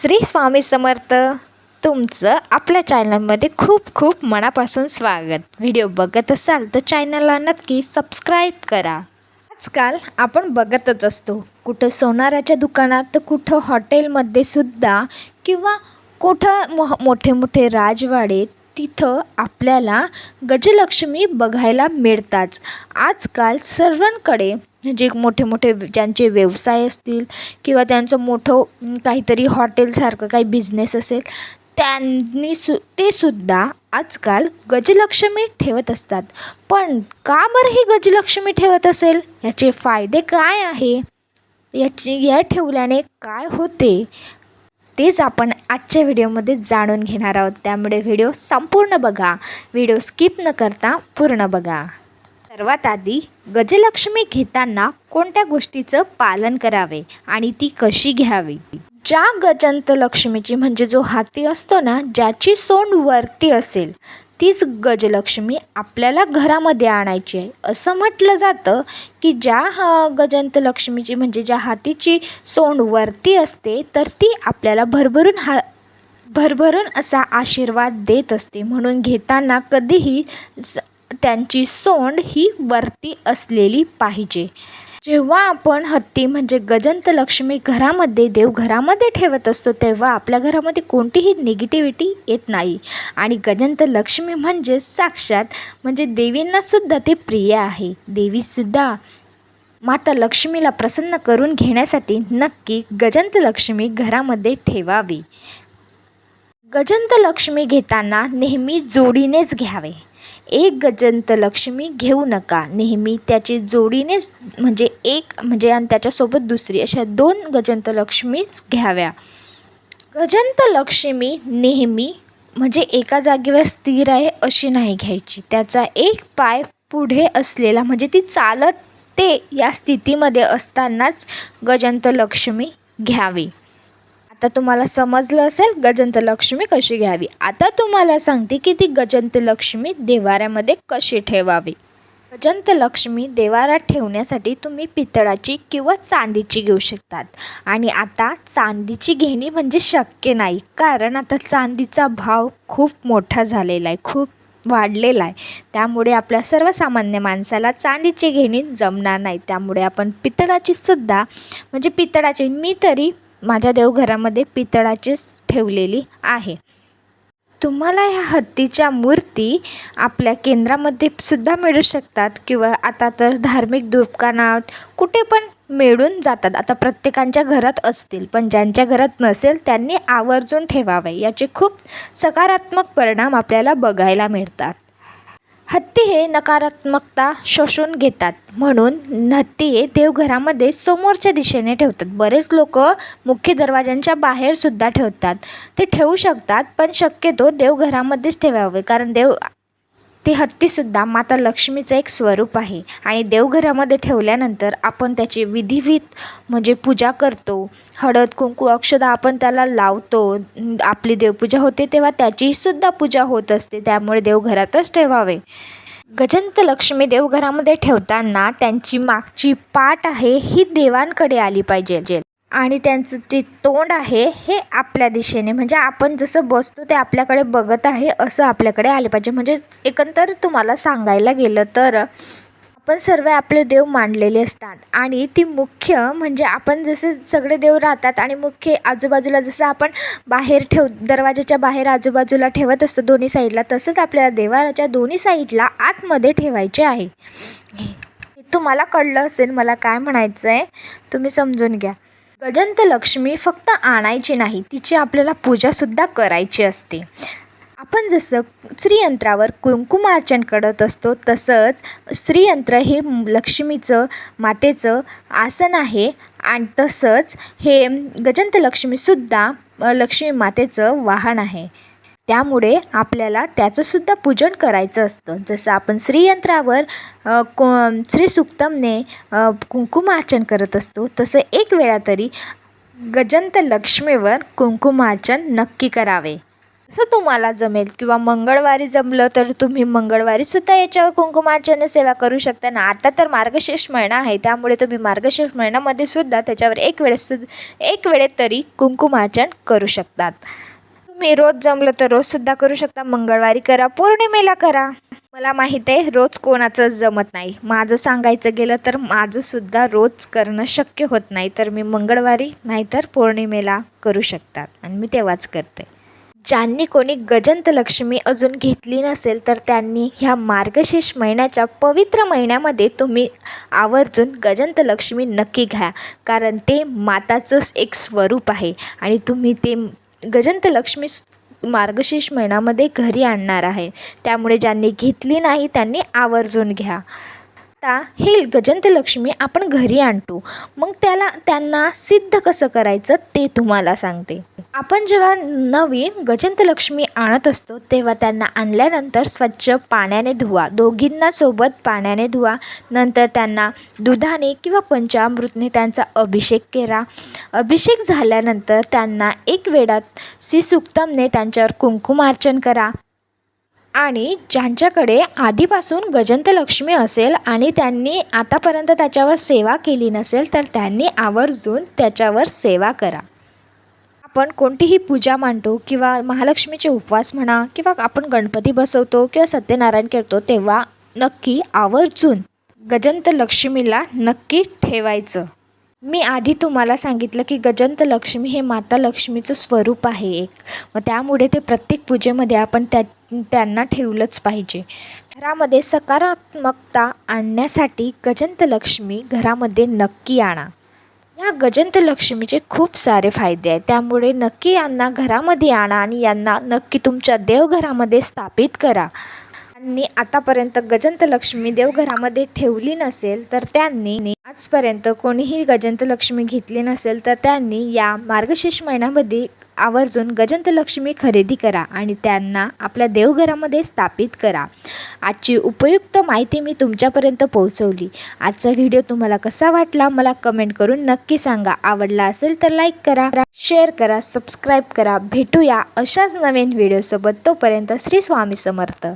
श्री स्वामी समर्थ तुमचं आपल्या चॅनलमध्ये खूप खूप मनापासून स्वागत. व्हिडिओ बघत असाल तर चॅनलला नक्की सबस्क्राईब करा. आजकाल आपण बघतच असतो कुठं सोनाराच्या दुकानात तर कुठं हॉटेलमध्ये सुद्धा किंवा कुठं मो मोठे मोठे राजवाडे तिथं आपल्याला गजलक्ष्मी बघायला मिळताच. आजकाल सर्वांकडे जे मोठे मोठे ज्यांचे व्यवसाय असतील किंवा त्यांचं मोठं काहीतरी हॉटेलसारखं काही बिझनेस असेल त्यांनी सु ते सुद्धा आजकाल गजलक्ष्मी ठेवत असतात. पण का बरं ही गजलक्ष्मी ठेवत असेल? याचे फायदे काय आहे? याची या ठेवल्याने काय होते? तेच आपण आजच्या व्हिडिओमध्ये जाणून घेणार आहोत. त्यामुळे व्हिडिओ संपूर्ण बघा. व्हिडिओ स्किप न करता पूर्ण बघा. सर्वात आधी गजलक्ष्मी घेताना कोणत्या गोष्टीचं पालन करावे आणि ती कशी घ्यावी? ज्या गजंत लक्ष्मीची म्हणजे जो हाती असतो ना ज्याची सोंड वरती असेल तीच गजलक्ष्मी आपल्याला घरामध्ये आणायची आहे. असं म्हटलं जातं की ज्या ह गजंत लक्ष्मीची म्हणजे ज्या हातीची सोंड वरती असते तर ती आपल्याला भरभरून हा भरभरून असा आशीर्वाद देत असते. म्हणून घेताना कधीही स त्यांची सोंड ही वरती असलेली पाहिजे. जेव्हा आपण हत्ती म्हणजे गजंत लक्ष्मी घरामध्ये देव घरामध्ये ठेवत असतो तेव्हा आपल्या घरामध्ये कोणतीही निगेटिव्हिटी येत नाही. आणि गजंत लक्ष्मी म्हणजे साक्षात म्हणजे देवींनासुद्धा ते प्रिय आहे. देवीसुद्धा माता लक्ष्मीला प्रसन्न करून घेण्यासाठी नक्की गजंत लक्ष्मी घरामध्ये ठेवावी. गजंत लक्ष्मी घेताना नेहमी जोडीनेच घ्यावे. एक गजंत लक्ष्मी घेऊ नका. नेहमी त्याची जोडीनेच म्हणजे एक म्हणजे आणि त्याच्यासोबत दुसरी अशा दोन गजंत लक्ष्मीच घ्याव्या. गजंत लक्ष्मी नेहमी म्हणजे एका जागेवर स्थिर आहे अशी नाही घ्यायची. त्याचा एक पाय पुढे असलेला म्हणजे ती चालत ते या स्थितीमध्ये असतानाच गजंत लक्ष्मी घ्यावी. आता तुम्हाला समजलं असेल गजंतलक्ष्मी कशी घ्यावी. आता तुम्हाला सांगते की ती गजंतलक्ष्मी देवाऱ्यामध्ये कशी ठेवावी. गजंतलक्ष्मी देवाऱ्यात ठेवण्यासाठी तुम्ही पितळाची किंवा चांदीची घेऊ शकतात. आणि आता चांदीची घेणी म्हणजे शक्य नाही. कारण आता चांदीचा भाव खूप मोठा झालेला आहे. खूप वाढलेला आहे. त्यामुळे आपल्या सर्वसामान्य माणसाला चांदीची घेणी जमणार नाही. त्यामुळे आपण पितळाची सुद्धा म्हणजे पितळाची मी तरी माझ्या देवघरामध्ये पितळाचीच ठेवलेली आहे. तुम्हाला ह्या हत्तीच्या मूर्ती आपल्या केंद्रामध्ये सुद्धा मिळू शकतात किंवा आता तर धार्मिक दुकानात कुठे पण मिळून जातात. आता प्रत्येकांच्या घरात असतील पण ज्यांच्या घरात नसेल त्यांनी आवर्जून ठेवावे. याचे खूप सकारात्मक परिणाम आपल्याला बघायला मिळतात. हत्ती हे नकारात्मकता शोषून घेतात. म्हणून हत्ती हे देवघरामध्ये समोरच्या दिशेने ठेवतात. बरेच लोक मुख्य दरवाजांच्या बाहेरसुद्धा ठेवतात. ते ठेवू शकतात पण शक्यतो देवघरामध्येच ठेवावे कारण देव ते हत्तीसुद्धा माता लक्ष्मीचं एक स्वरूप आहे. आणि देवघरामध्ये ठेवल्यानंतर आपण त्याची विधिविध म्हणजे पूजा करतो. हळद कुंकू अक्षदा आपण त्याला लावतो. आपली देवपूजा होते तेव्हा त्याचीसुद्धा पूजा होत असते. त्यामुळे देवघरातच ठेवावे. गजंत लक्ष्मी देवघरामध्ये ठेवताना त्यांची मागची पाठ आहे ही देवांकडे आली पाहिजे. आणि त्यांचं ते तोंड आहे हे आपल्या दिशेने. म्हणजे आपण जसं बसतो ते आपल्याकडे बघत आहे असं आपल्याकडे आले पाहिजे. म्हणजे एकंदर तुम्हाला सांगायला गेलं तर आपण सर्व आपले देव मांडलेले असतात. आणि ती मुख्य म्हणजे आपण जसे सगळे देव राहतात आणि मुख्य आजूबाजूला जसं आपण बाहेर ठेव दरवाजाच्या बाहेर आजूबाजूला ठेवत असतो दोन्ही साईडला तसंच आपल्याला देवाच्या दोन्ही साईडला आतमध्ये ठेवायचे आहे. तुम्हाला कळलं असेल मला काय म्हणायचं आहे तुम्ही समजून घ्या. गजंत लक्ष्मी फक्त आणायची नाही तिची आपल्याला पूजासुद्धा करायची असते. आपण जसं श्रीयंत्रावर कुंकुमार्चन करत असतो तसंच श्रीयंत्र हे लक्ष्मीचं मातेचं आसन आहे आणि तसंच हे गजंत लक्ष्मीसुद्धा लक्ष्मी मातेचं वाहन आहे. त्यामुळे आपल्याला त्याचंसुद्धा पूजन करायचं असतं. जसं आपण श्रीयंत्रावर को श्रीसुक्तमने सुक्तमने कुंकुमार्चन करत असतो तसं एक वेळा तरी गजंत लक्ष्मीवर कुंकुमार्चन नक्की करावे. जसं तुम्हाला जमेल किंवा मंगळवारी जमलं तर तुम्ही मंगळवारीसुद्धा याच्यावर कुंकुमार्चन सेवा करू शकता. ना आता तर मार्गशीर्ष महिना आहे त्यामुळे तुम्ही मार्गशीर्ष महिन्यामध्ये सुद्धा त्याच्यावर एक वेळेस सुद्धा एक वेळेत तरी कुंकुमार्चन करू शकतात. तुम्ही रोज जमलं तर रोजसुद्धा करू शकता. मंगळवारी करा पौर्णिमेला करा. मला माहीत आहे रोज कोणाचं जमत नाही. माझं सांगायचं गेलं तर माझंसुद्धा रोज करणं शक्य होत नाही. तर मी मंगळवारी नाहीतर पौर्णिमेला करू शकतात. आणि मी तेव्हाच करते. ज्यांनी कोणी गजंत लक्ष्मी अजून घेतली नसेल तर त्यांनी ह्या मार्गशीर्ष महिन्याच्या पवित्र महिन्यामध्ये तुम्ही आवर्जून गजंत लक्ष्मी नक्की घ्या. कारण ते माताचंच एक स्वरूप आहे. आणि तुम्ही ते गजंत लक्ष्मी मार्गशीर्ष महिन्यामध्ये घरी आणणार आहे. त्यामुळे ज्यांनी घेतली नाही त्यांनी आवर्जून घ्या. आता हे गजंतलक्ष्मी आपण घरी आणतो. मग त्याला त्यांना सिद्ध कसं करायचं ते तुम्हाला सांगते. आपण जेव्हा नवीन गजंतलक्ष्मी आणत असतो तेव्हा त्यांना आणल्यानंतर स्वच्छ पाण्याने धुवा. दोघींना सोबत पाण्याने धुवा. नंतर त्यांना दुधाने किंवा पंचामृतने त्यांचा अभिषेक केला. अभिषेक झाल्यानंतर त्यांना एक वेळात श्रीसुक्तमने त्यांच्यावर कुंकुमार्चन करा. आणि ज्यांच्याकडे आधीपासून गजंतलक्ष्मी असेल आणि त्यांनी आतापर्यंत त्याच्यावर सेवा केली नसेल तर त्यांनी आवर्जून त्याच्यावर सेवा करा. आपण कोणतीही पूजा मांडतो किंवा महालक्ष्मीचे उपवास म्हणा किंवा आपण गणपती बसवतो किंवा सत्यनारायण करतो तेव्हा नक्की आवर्जून गजंतलक्ष्मीला नक्की ठेवायचं. मी आधी तुम्हाला सांगितलं की गजंत लक्ष्मी हे माता लक्ष्मीचं स्वरूप आहे एक. मग त्यामुळे ते प्रत्येक पूजेमध्ये आपण त्या त्यांना ठेवलंच पाहिजे. घरामध्ये सकारात्मकता आणण्यासाठी गजंतलक्ष्मी घरामध्ये नक्की आणा. या गजंतलक्ष्मीचे खूप सारे फायदे आहेत. त्यामुळे नक्की यांना घरामध्ये आणा आणि यांना नक्की तुमच्या देवघरामध्ये स्थापित करा. त्यांनी आतापर्यंत गजंत लक्ष्मी देवघरामध्ये ठेवली नसेल तर त्यांनी आजपर्यंत कोणीही गजंत लक्ष्मी घेतली नसेल तर त्यांनी या मार्गशीर्ष महिन्यामध्ये आवर्जून गजंत लक्ष्मी खरेदी करा आणि त्यांना आपल्या देवघरामध्ये स्थापित करा. आजची उपयुक्त माहिती मी तुमच्यापर्यंत पोहोचवली. आजचा व्हिडिओ तुम्हाला कसा वाटला मला कमेंट करून नक्की सांगा. आवडला असेल तर लाईक करा शेअर करा सबस्क्राईब करा. भेटूया अशाच नवीन व्हिडिओसोबत. तोपर्यंत श्री स्वामी समर्थ.